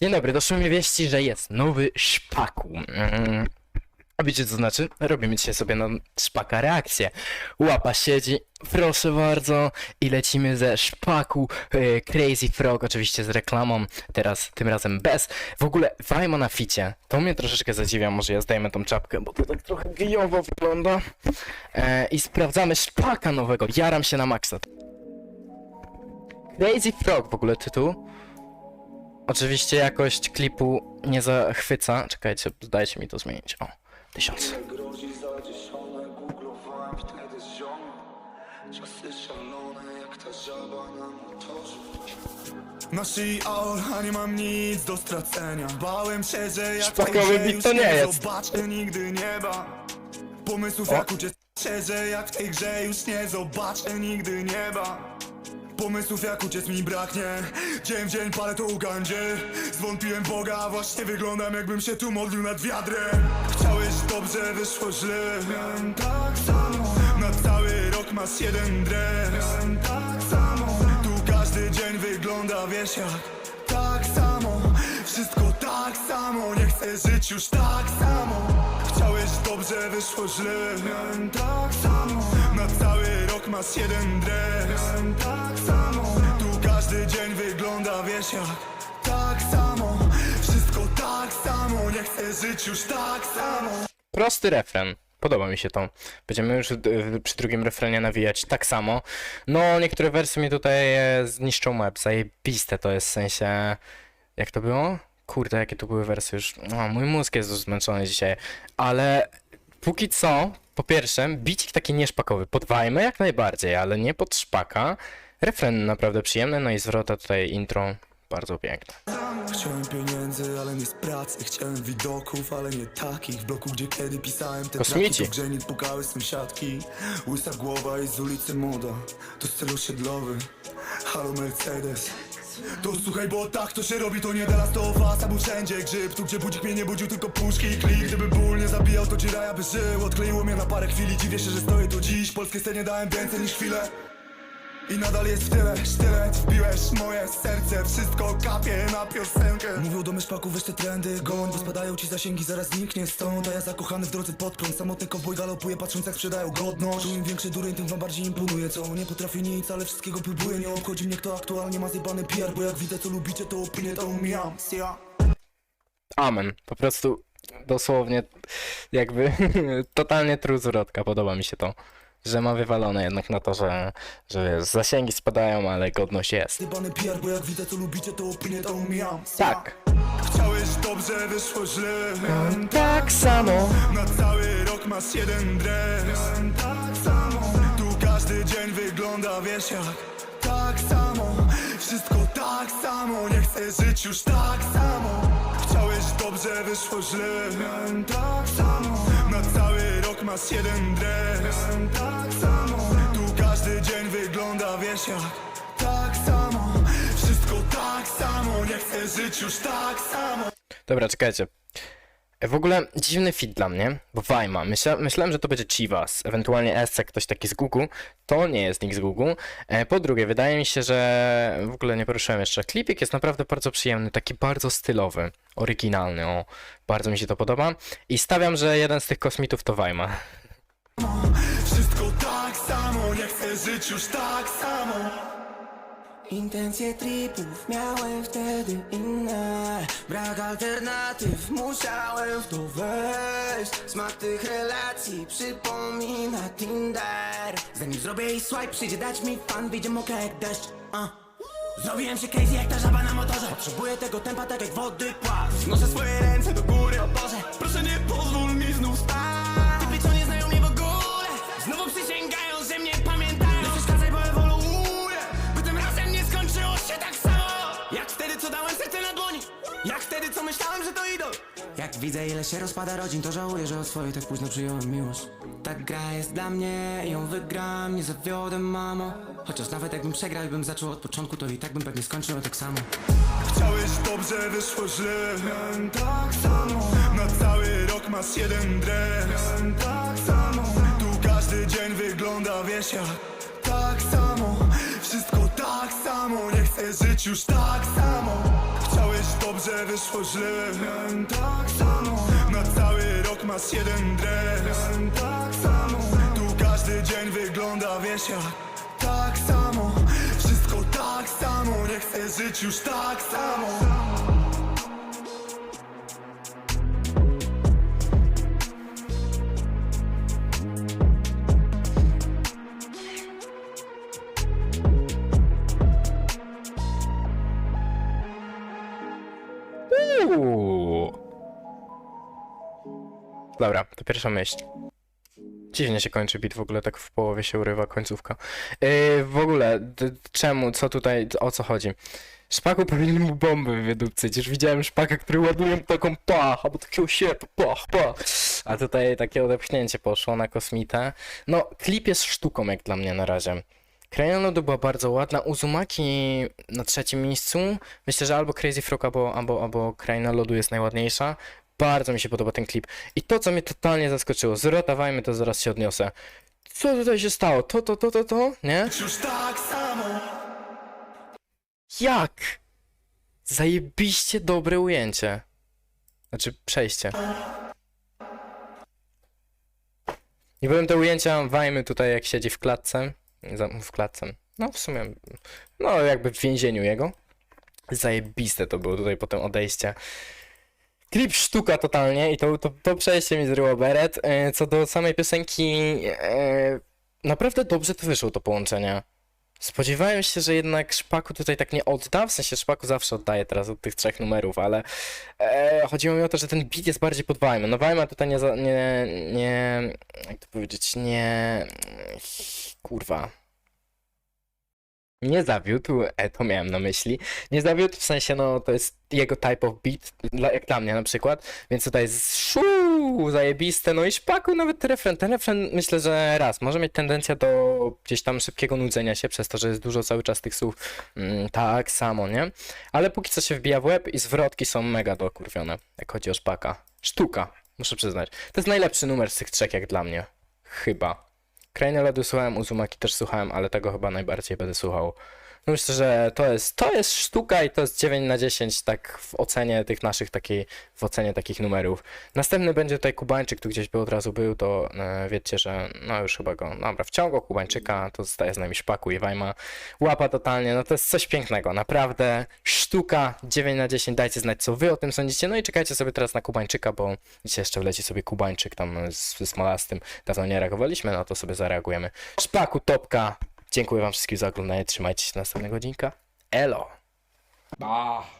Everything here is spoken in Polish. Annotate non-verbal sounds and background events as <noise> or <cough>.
Dzień dobry, doszły mi wieści, że jest nowy szpaku. Mm. A wiecie co znaczy? Robimy dzisiaj sobie na szpaka reakcję. Łapa siedzi, proszę bardzo, i lecimy ze szpaku e, Crazy Frog, oczywiście z reklamą, teraz tym razem bez. W ogóle Wajma na ficie, to mnie troszeczkę zadziwia, może ja zdejmę tą czapkę, bo to tak trochę gejowo wygląda. E, I sprawdzamy szpaka nowego, jaram się na maksa. Crazy Frog w ogóle tytuł. Oczywiście jakość klipu nie zachwyca. Czekajcie, dajcie mi to zmienić. O, tysiąc. grozi zacieszone Googlowałem wtedy z ziomem Czasy szalone jak ta żaba na szyi aur, a nie mam nic do stracenia Bałem się, że jak Szpakowy bit to nie jest. zobaczę nigdy nieba Pomysłów O. jak uciec się, że jak w tej grze już nie zobaczę nigdy nieba Pomysłów jak uciec mi braknie. Dzień w dzień palę to ugandzie Zwątpiłem Boga, a właśnie wyglądam jakbym się tu modlił nad wiadrem. Chciałeś dobrze, wyszło źle. Miałem tak samo. Na cały rok masz jeden dres. Miałem tak samo. Tu każdy dzień wygląda wiesz jak? Tak samo. Wszystko tak samo. Nie chcę żyć już tak samo. Chciałeś dobrze, wyszło źle. Miałem tak samo. Na cały rok masz jeden dres. Miałem tak wiesz jak Tak samo Wszystko tak samo Nie chcę żyć już tak samo Prosty refren. Podoba mi się to. Będziemy już przy drugim refrenie nawijać tak samo. No, niektóre wersy mi tutaj e, zniszczą łeb. Zajebiste to jest w sensie... Jak to było? Kurde, jakie to były wersy już. No, mój mózg jest zmęczony dzisiaj. Ale póki co, po pierwsze, bicik taki nieszpakowy. Podwajmy jak najbardziej, ale nie pod szpaka. Refren naprawdę przyjemny, no i zwrota tutaj intro bardzo piękne. Chciałem pieniędzy, ale nie z pracy. Chciałem widoków, ale nie takich. W bloku, gdzie kiedy pisałem te Kosmici. traki To w grze nie pukały sąsiadki. Łysa głowa i z ulicy moda. To styl osiedlowy. Halo Mercedes. To słuchaj, bo tak to się robi, to nie teraz to fasa Był wszędzie grzyb, tu gdzie budzik mnie nie budził, tylko puszki i klik. Gdyby ból nie zabijał, to dziraja by żył. Odkleiło mnie na parę chwili, dziwię się, że stoję tu dziś. Polskie scenie dałem więcej niż chwilę. I nadal jest w tyle, Wbiłeś moje serce, wszystko kapie na piosenkę Mówią do myszpaku, weź te trendy Gołąd, bo spadają ci zasięgi, zaraz zniknie stąd A ja zakochany w drodze pod prąd Samotny kowboj galopuje, patrząc jak sprzedają godność Tu im większy dureń, tym wam bardziej imponuje Co nie potrafi nic, ale wszystkiego próbuje Nie obchodzi mnie kto aktualnie ma zjebany PR Bo jak widzę co lubicie, to opinię to umijam Ja. Amen. Po prostu dosłownie jakby <laughs> totalnie true zwrotka. Podoba mi się to. Że ma wywalone jednak na to, że, że wiesz, zasięgi spadają, ale godność jest. Zjebany PR, bo jak widzę co lubicie, to opinię to umijam Tak. Chciałeś dobrze, wyszło źle. Tak samo. Na cały rok masz jeden dres. Tak samo. Tu każdy dzień wygląda wiesz jak. Tak samo. Wszystko tak samo. Nie chcę żyć już tak samo Chciałeś dobrze, wyszło źle. Miałem tak samo. Na cały rok masz jeden dres. Miałem tak samo. Tu każdy dzień wygląda wiesz jak. Tak samo. Wszystko tak samo. Nie chcę żyć już tak samo. Dobra, czekajcie. W ogóle dziwny fit dla mnie, bo Wajma. Myśla, myślałem, że to będzie Chivas, ewentualnie Esce, ktoś taki z Google. To nie jest nikt z Google. Po drugie, wydaje mi się, że w ogóle nie poruszyłem jeszcze. Klipik jest naprawdę bardzo przyjemny, taki bardzo stylowy, oryginalny. O, bardzo mi się to podoba. I stawiam, że jeden z tych kosmitów to Wajma. Wszystko tak samo, nie chcę żyć już tak samo Intencje tripów miałem wtedy inne. Brak alternatyw, musiałem w to wejść. Smak tych relacji przypomina Tinder. Zanim zrobię jej swipe, przyjdzie dać mi fan Wyjdzie mokra jak deszcz. Uh. Zrobiłem się crazy jak ta żaba na motorze. Potrzebuję tego tempa tak jak wody płat Noszę swoje ręce do góry, o Boże Proszę nie pozwól mi znów spać Jak wtedy co myślałem, że to idol? Jak widzę ile się rozpada rodzin To żałuję, że od swojej tak późno przyjąłem miłość. Ta gra jest dla mnie, ją wygram Nie zawiodę mamo. Chociaż nawet jakbym przegrał i bym zaczął od początku To i tak bym pewnie skończył tak samo. Chciałeś dobrze, wyszło źle. Miałem tak samo. Na cały rok masz jeden dres. Miałem tak samo. Tu każdy dzień wygląda wiesz jak tak samo. Wszystko tak samo, nie chcę żyć już tak samo dobrze, wyszło źle Miałem tak samo. Na cały rok masz jeden dres. Miałem tak samo. Tu każdy dzień wygląda, wiesz jak Tak samo. Wszystko tak samo, nie chcę żyć już tak samo Uuu. Dobra, to pierwsza myśl. Dziwnie się kończy bit, w ogóle tak w połowie się urywa końcówka. Yy, w ogóle, czemu, co tutaj, o co chodzi? Szpaku powinien mu bomby wydupcyć. Już widziałem szpaka, który ładuje taką pach, albo takiego siepa, pach, pach. A tutaj takie odepchnięcie poszło na kosmitę. No, klip jest sztuką jak dla mnie na razie. Kraina Lodu była bardzo ładna. Uzumaki na trzecim miejscu. Myślę, że albo Crazy Frog, albo, albo, albo Kraina Lodu jest najładniejsza. Bardzo mi się podoba ten klip. I to, co mnie totalnie zaskoczyło, zrotawajmy to, zaraz się odniosę. Co tutaj się stało? To, to, to, to, to? Nie? Już tak samo Jak? Zajebiście dobre ujęcie. Znaczy, przejście. Nie byłem te ujęcia Wajmy tutaj, jak siedzi w klatce. W klatce. No, w sumie. No, jakby w więzieniu jego. Zajebiste to było tutaj potem odejście. Klip sztuka totalnie i to, to, to przejście mi zryło beret. E, Co do samej piosenki, e, naprawdę dobrze to wyszło to połączenie. Spodziewałem się, że jednak Szpaku tutaj tak nie odda, w sensie Szpaku zawsze oddaje teraz od tych trzech numerów, ale e, chodziło mi o to, że ten beat jest bardziej pod Wajmę. No Wajma tutaj nie, nie, nie, jak to powiedzieć, nie, kurwa. Nie zawiódł, e, to miałem na myśli. Nie zawiódł w sensie, no to jest jego type of beat, jak dla mnie na przykład, więc tutaj jest szuu, zajebiste, no i szpaku nawet refren. Ten refren myślę, że raz, może mieć tendencję do gdzieś tam szybkiego nudzenia się, przez to, że jest dużo cały czas tych słów mm, tak samo, nie? Ale póki co się wbija w łeb i zwrotki są mega dokurwione, jak chodzi o szpaka. Sztuka, muszę przyznać. To jest najlepszy numer z tych trzech jak dla mnie. Chyba. Krainę Lodu słuchałem, Uzumaki też słuchałem, ale tego chyba najbardziej będę słuchał. Myślę, że to jest, to jest sztuka i to jest 9 na 10 tak w ocenie tych naszych takiej, w ocenie takich numerów. Następny będzie tutaj Kubańczyk, tu gdzieś by od razu był, to e, wiecie, że no już chyba go, dobra, wciągło Kubańczyka, to zostaje z nami Szpaku i Wajma. Łapa totalnie, no to jest coś pięknego, naprawdę sztuka 9 na 10, dajcie znać co wy o tym sądzicie, no i czekajcie sobie teraz na Kubańczyka, bo dzisiaj jeszcze wleci sobie Kubańczyk tam z, z Smolastym, dawno nie reagowaliśmy, no to sobie zareagujemy. Szpaku, topka, dziękuję wam wszystkim za oglądanie, trzymajcie się następnego odcinka, elo! Ah.